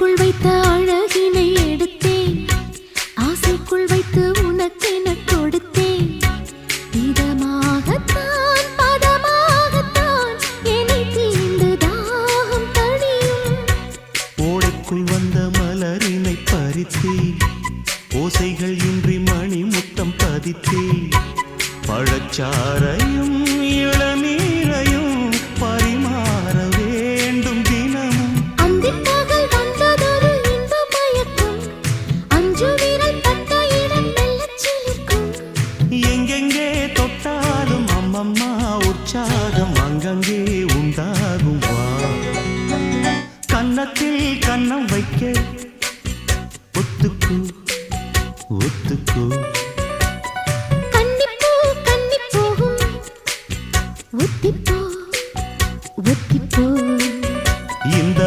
ஆடைக்குள் வைத்த அழகினை எடுத்தேன். ஆசைக்குள் வைத்து உனக்கு என கொடுத்தேன். இதமாகத்தான் பதமாகத்தான் என்னை தீண்டு தாகம் தணியும் ஓடைக்குள் வந்த மலரினை பறித்தே ஓசைகள் இன்றி மணி முத்தம் பதித்தே. பழச்சார அங்கங்கே உண்டாகும்? வா கன்னத்தில் கன்னம் வைக்க ஒத்துக்கு ஒத்துக்கு. இந்த